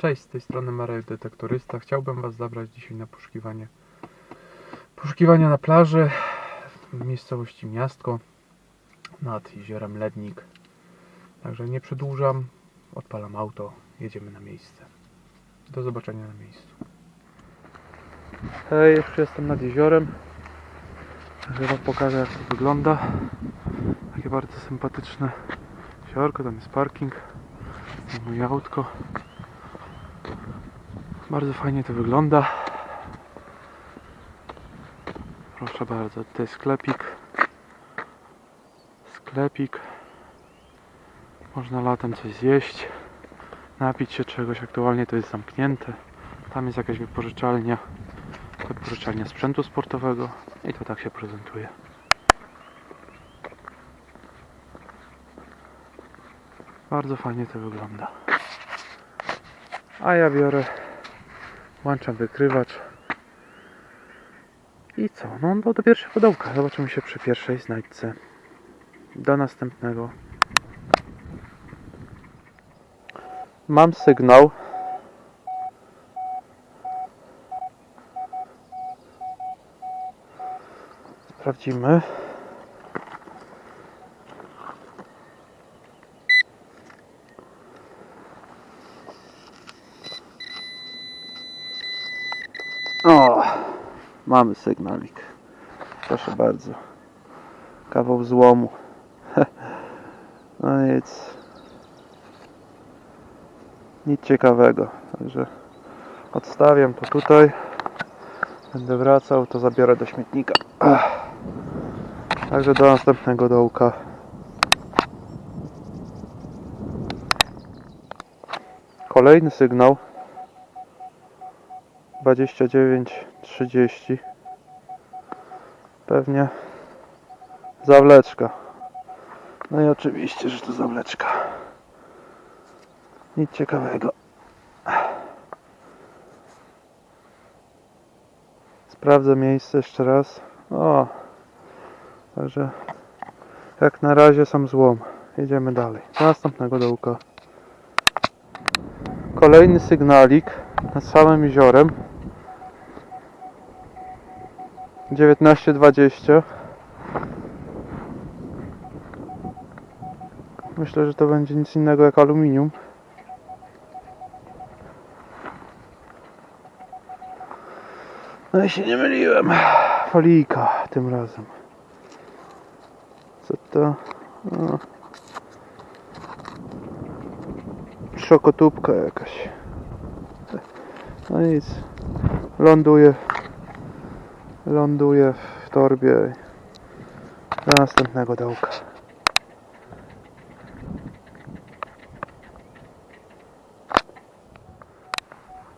Cześć, z tej strony Marek Detektorysta. Chciałbym Was zabrać dzisiaj na poszukiwanie poszukiwania na plaży w miejscowości Miastko nad jeziorem Lednik. Także nie przedłużam, odpalam auto, jedziemy na miejsce. Do zobaczenia na miejscu. Hej, już jestem nad jeziorem. Wam pokażę jak to wygląda. Takie bardzo sympatyczne jeziorko, tam jest parking. Moje autko. Bardzo fajnie to wygląda. Proszę bardzo, tutaj sklepik. Sklepik. Można latem coś zjeść, napić się czegoś. Aktualnie to jest zamknięte. Tam jest jakaś wypożyczalnia. Wypożyczalnia sprzętu sportowego. I to tak się prezentuje. Bardzo fajnie to wygląda. A ja biorę włączam wykrywacz. I co? No do, do pierwszego dołka. Zobaczymy się przy pierwszej znajdźce. Do następnego. Mam sygnał. Sprawdzimy. O, mamy sygnalik. Proszę bardzo. Kawał złomu. No nic. Nic ciekawego. Także odstawiam to tutaj. Będę wracał, to zabiorę do śmietnika. Także do następnego dołka. Kolejny sygnał. 29, 30. Pewnie zawleczka. No i oczywiście, że to zawleczka. Nic ciekawego. Sprawdzę miejsce jeszcze raz. O, także jak na razie sam złom. Jedziemy dalej. Następnego dołka. Kolejny sygnalik nad samym jeziorem. 19.20 Myślę, że to będzie nic innego jak aluminium. No i się nie myliłem. Folijka tym razem. Co to? O. Szokotubka jakaś. No nic. Ląduje. Ląduje w torbie. Do następnego dołka.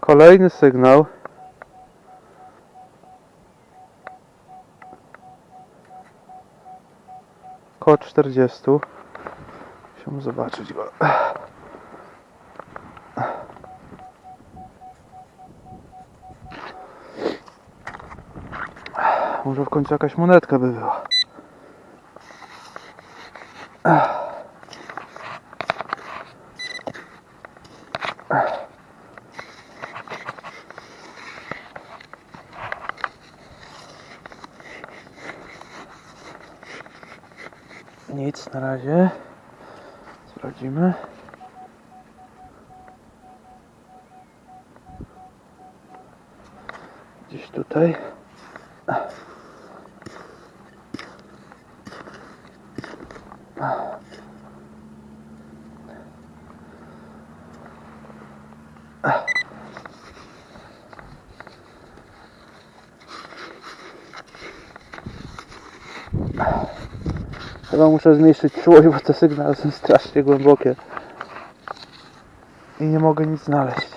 Kolejny sygnał. Koło 40. Musimy zobaczyć go. Może w końcu jakaś monetka by była. Nic na razie. Sprawdzimy. Gdzieś tutaj. Chyba muszę zmniejszyć czułość, bo te sygnały są strasznie głębokie. I nie mogę nic znaleźć.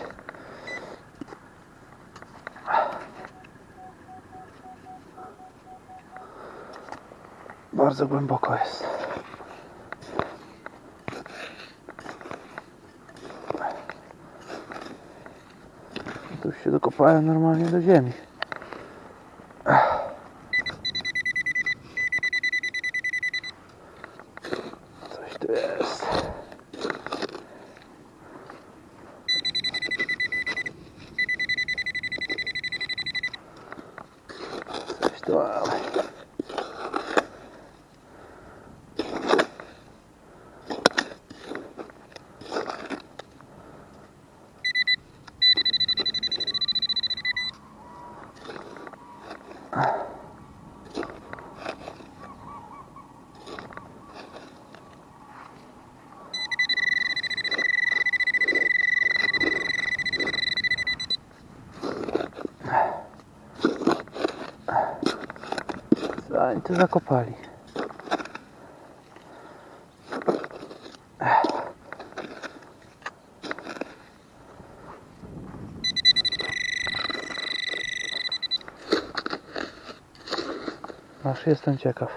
Bardzo głęboko jest. Tu się dokopałem normalnie do ziemi. Zanim zakopali. Jestem ciekaw.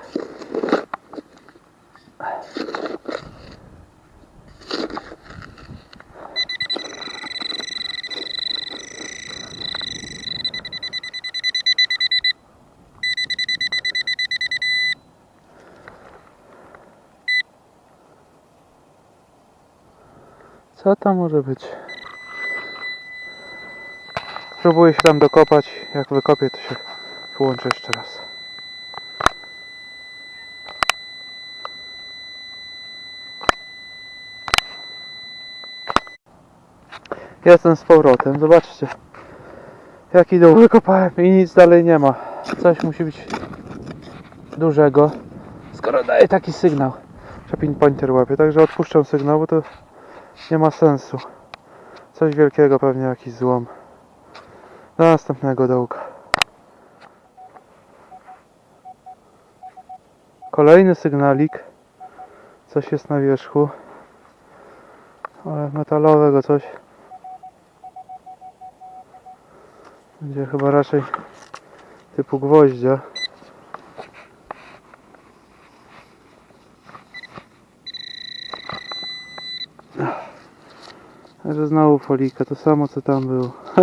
Co tam może być? Próbuję się tam dokopać. Jak wykopię, to się wyłączę jeszcze raz. Jestem z powrotem. Zobaczcie. Jaki dół wykopałem i nic dalej nie ma. Coś musi być dużego. Skoro daje taki sygnał, że pinpointer łapie. Także odpuszczam sygnał, bo to nie ma sensu. Coś wielkiego, pewnie jakiś złom. Do następnego dołka. Kolejny sygnalik. Coś jest na wierzchu. Ale metalowego coś. Będzie chyba raczej typu gwoździa. Także znowu folika, to samo co tam było.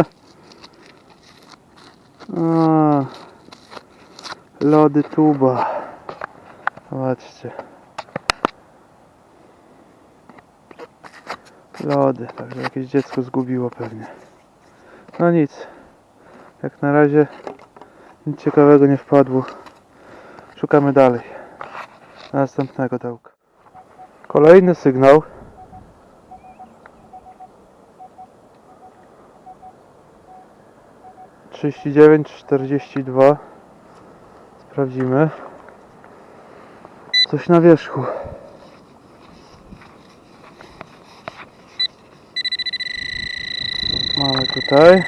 A, lody tuba. Zobaczcie. Lody, także jakieś dziecko zgubiło pewnie. No nic. Jak na razie nic ciekawego nie wpadło. Szukamy dalej. Następnego dołka. Kolejny sygnał. Trzydzieści dziewięć, czterdzieści dwa. Sprawdzimy. Coś na wierzchu. Mamy tutaj.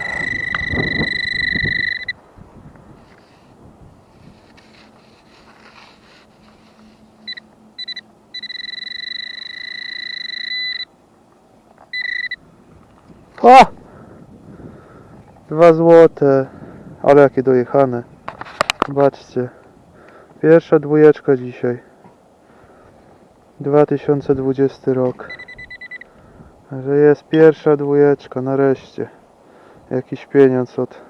Dwa złote. Ale jakie dojechane. Zobaczcie. Pierwsza dwójeczka dzisiaj. 2020 rok. Że jest pierwsza dwójeczka, nareszcie. Jakiś pieniądz od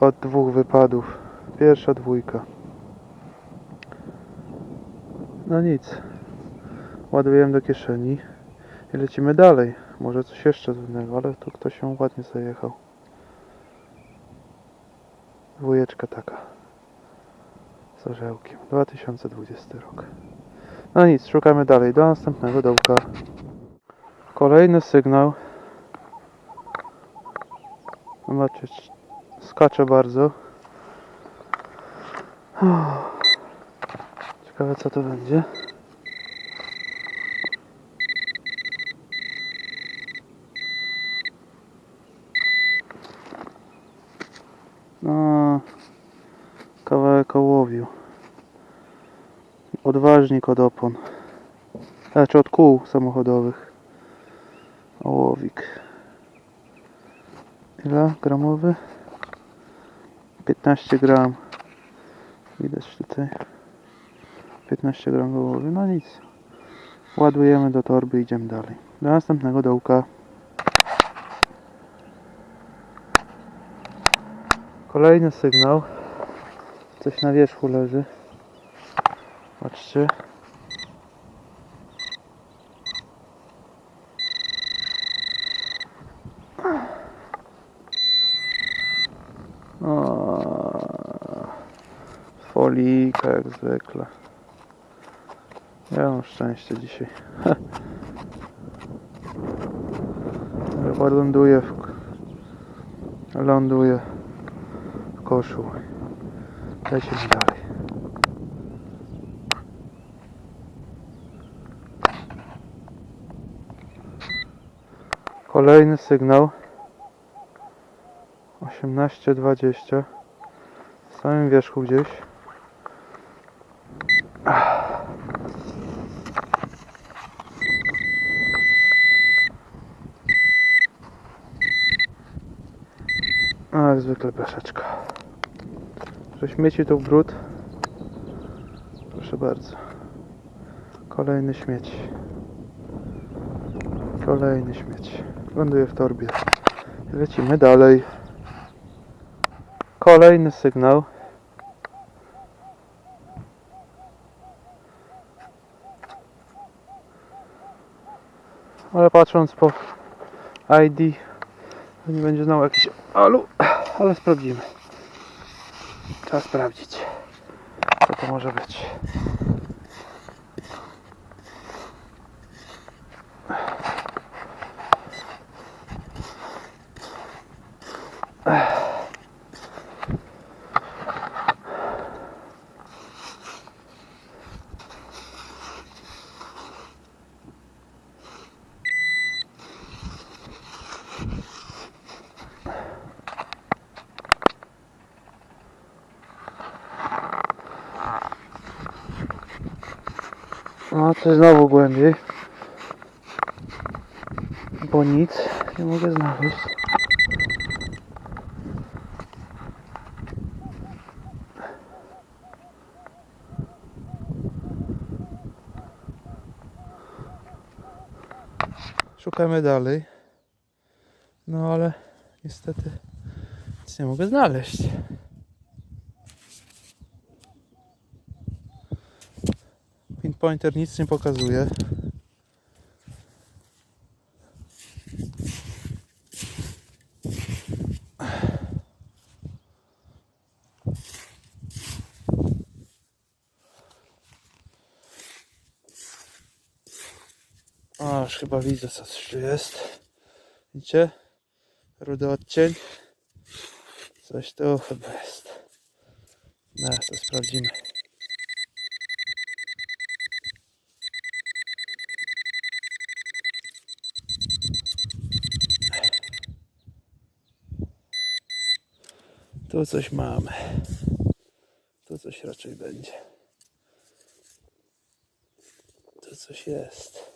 od dwóch wypadów. Pierwsza dwójka. No nic. Ładujemy do kieszeni i lecimy dalej. Może coś jeszcze innego, ale tu ktoś się ładnie zajechał. Dwójeczka taka. Z orzełkiem. 2020 rok. No nic, szukamy dalej. Do następnego dołka. Kolejny sygnał. Zobaczcie, skacze bardzo. Ciekawe co to będzie. Od opon. Znaczy od kół samochodowych. Ołowik. Ile gramowy? 15 gram. Widać tutaj. 15 gram ołowiu. No nic. Ładujemy do torby i idziemy dalej. Do następnego dołka. Kolejny sygnał. Coś na wierzchu leży. Patrzcie. Folika jak zwykle. Ja mam szczęście dzisiaj. Chyba ląduje w ląduje w koszu. Lecimy dalej. Kolejny sygnał. 18.20. samym wierzchu gdzieś. Jak zwykle peszeczka. Że śmieci to brud. Proszę bardzo. Kolejny śmieć. Kolejny śmieć. Ląduje w torbie. Lecimy dalej. Kolejny sygnał. Ale patrząc po ID, nie będzie znowu jakiś alu, ale sprawdzimy. Trzeba sprawdzić, co to może być. No, coś znowu głębiej. Bo nic nie mogę znaleźć. Szukamy dalej. No ale niestety nic nie mogę znaleźć. Pinpointer nic nie pokazuje. Już chyba widzę co tu jest. Widzicie? Rudy odcień. Coś tu chyba jest. Zaraz to sprawdzimy. Tu coś mamy. Tu coś raczej będzie. Tu coś jest.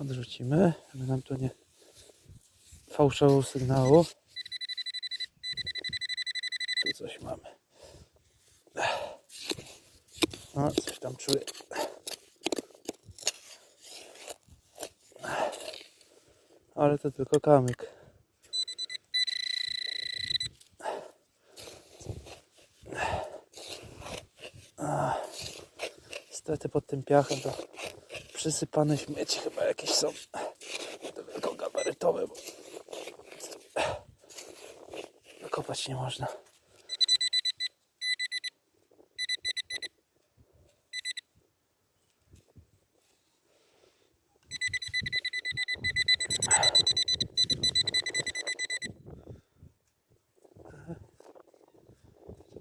Odrzucimy, żeby nam tu nie fałszował sygnału. Tu coś mamy. O, coś tam czuję. Ale to tylko kamyk. Niestety pod tym piachem to przysypane śmieci chyba jakieś są. To tylko gabarytowe, bo kopać nie można.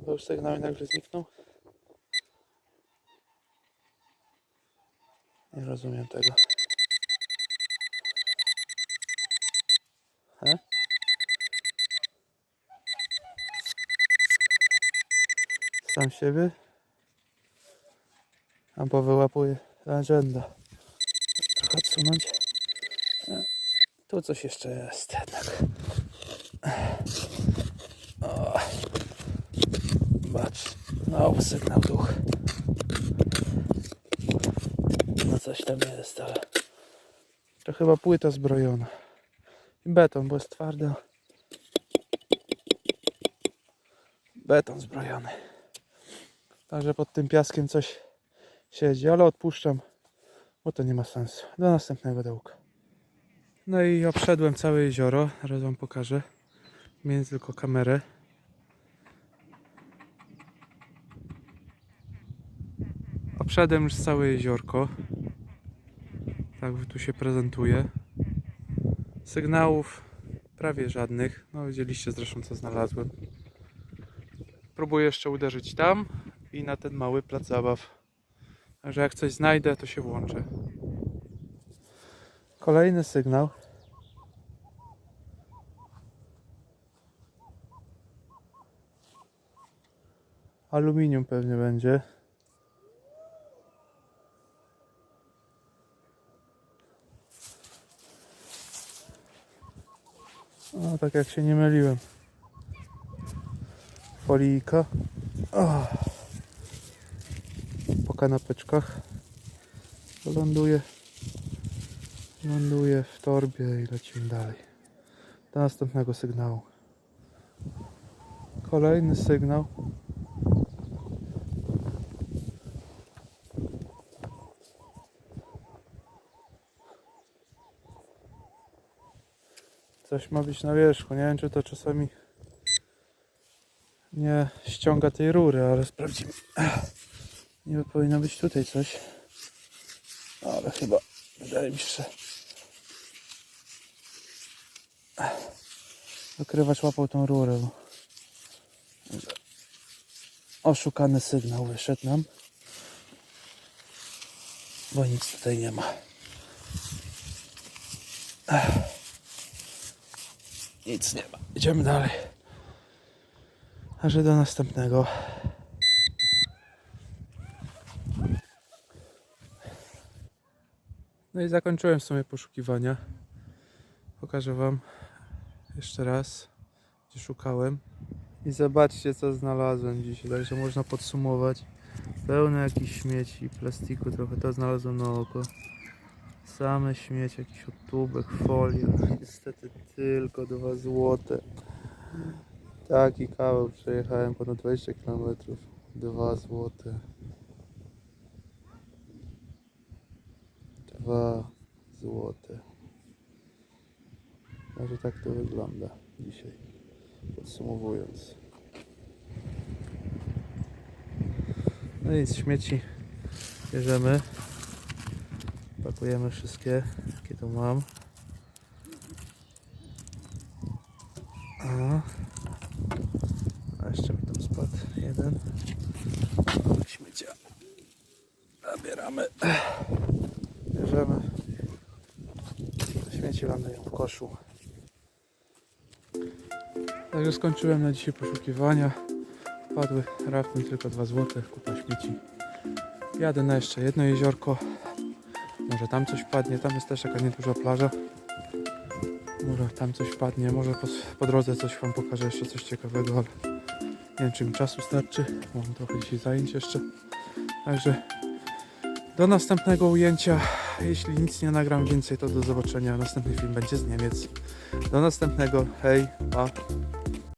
Już sygnał nagle zniknął. Rozumiem tego. He? Sam siebie? Albo wyłapuje agenda. Trochę odsunąć. E, Tu coś jeszcze jest jednak. O. Patrz, znowu sygnał duch coś tam jest, ale to chyba płyta zbrojona. I beton, bo jest twarda. Beton zbrojony. Także pod tym piaskiem coś siedzi, ale odpuszczam, bo to nie ma sensu. Do następnego dołka. No i obszedłem całe jezioro, teraz wam pokażę. Miałem tylko kamerę. Obszedłem już całe jeziorko. Tak tu się prezentuje. Sygnałów prawie żadnych. No widzieliście zresztą co znalazłem. Próbuję jeszcze uderzyć tam i na ten mały plac zabaw. Także jak coś znajdę, to się włączę. Kolejny sygnał. Aluminium pewnie będzie. Tak jak się nie myliłem. Folijka. O. Po kanapeczkach. Ląduje. Ląduje w torbie i lecimy dalej. Do następnego sygnału. Kolejny sygnał. Coś ma być na wierzchu. Nie wiem, czy to czasami nie ściąga tej rury, ale sprawdzimy. Nie powinno być tutaj coś. Ale chyba wydaje mi się, że wykrywacz łapał tą rurę. Oszukany sygnał wyszedł nam. Bo nic tutaj nie ma. Nic nie ma. Idziemy dalej. Aż do następnego. No i zakończyłem w sumie poszukiwania. Pokażę Wam jeszcze raz, gdzie szukałem. I zobaczcie, co znalazłem dzisiaj. Także można podsumować. Pełne jakichś śmieci, plastiku trochę. To znalazłem na oko. Same śmieci, jakiś tubek, folia. Niestety tylko 2 złote. Taki kawał przejechałem ponad 20 km. 2 złote. 2 złote. Także tak to wygląda dzisiaj. Podsumowując. No i z śmieci bierzemy. Pakujemy wszystkie, jakie tu mam. A, a jeszcze mi tam spadł jeden. Śmiecia. Zabieramy. Bierzemy. Śmieci lądują w koszu. Także skończyłem na dzisiaj poszukiwania. Padły raptem tylko 2 zł, kupa śmieci. Jadę na jeszcze jedno jeziorko. Może tam coś padnie, tam jest też taka nieduża plaża. Może tam coś padnie, może po, po drodze coś Wam pokażę jeszcze coś ciekawego, ale nie wiem czy mi czasu starczy. Mam trochę dzisiaj zajęć jeszcze. Także do następnego ujęcia. Jeśli nic nie nagram więcej, to do zobaczenia. Następny film będzie z Niemiec. Do następnego. Hej, pa.